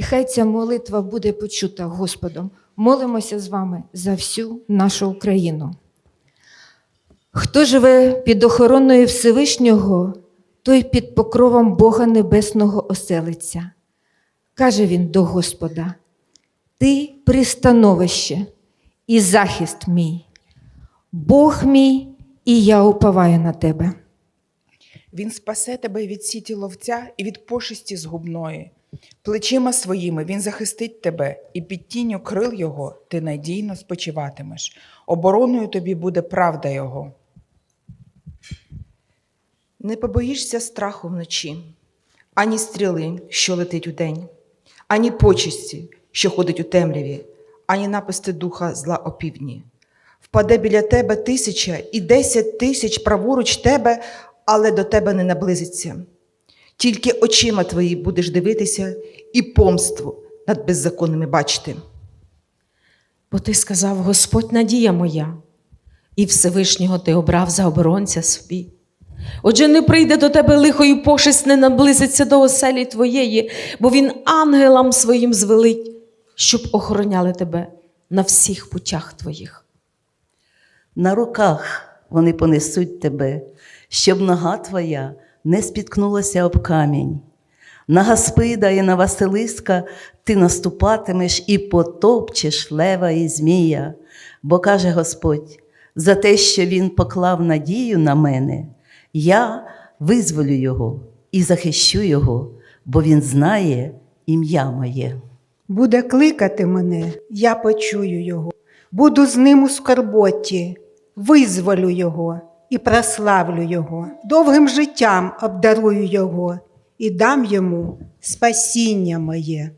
І хай ця молитва буде почута Господом. Молимося з вами за всю нашу Україну. Хто живе під охороною Всевишнього, той під покровом Бога Небесного оселиться. Каже він до Господа: Ти пристановище і захист мій, Бог мій, і я уповаю на тебе. Він спасе тебе від сіті ловця і від пошесті згубної. Плечима своїми він захистить тебе, і під тінню крил його ти надійно спочиватимеш. Обороною тобі буде правда його. Не побоїшся страху вночі, ані стріли, що летить удень, ані почесті, що ходить у темряві, ані напасти духа зла опівдні. Впаде біля тебе тисяча і десять тисяч праворуч тебе, але до тебе не наблизиться. Тільки очима твої будеш дивитися і помству над беззаконними бачити. Бо ти сказав, Господь надія моя, і Всевишнього ти обрав за оборонця собі. Отже, не прийде до тебе лихо і пошесть не наблизиться до оселі твоєї, бо він ангелам своїм звелить, щоб охороняли тебе на всіх путях твоїх. На руках вони понесуть тебе, щоб нога твоя не спіткнулася об камінь. На Гаспида і на Василиска ти наступатимеш і потопчеш лева і змія, бо каже Господь, за те, що він поклав надію на мене, я визволю його і захищу його, бо він знає ім'я моє. Буде кликати мене, я почую його. Буду з ним у скорботі, визволю його і прославлю його. Довгим життям обдарую його і дам йому спасіння моє.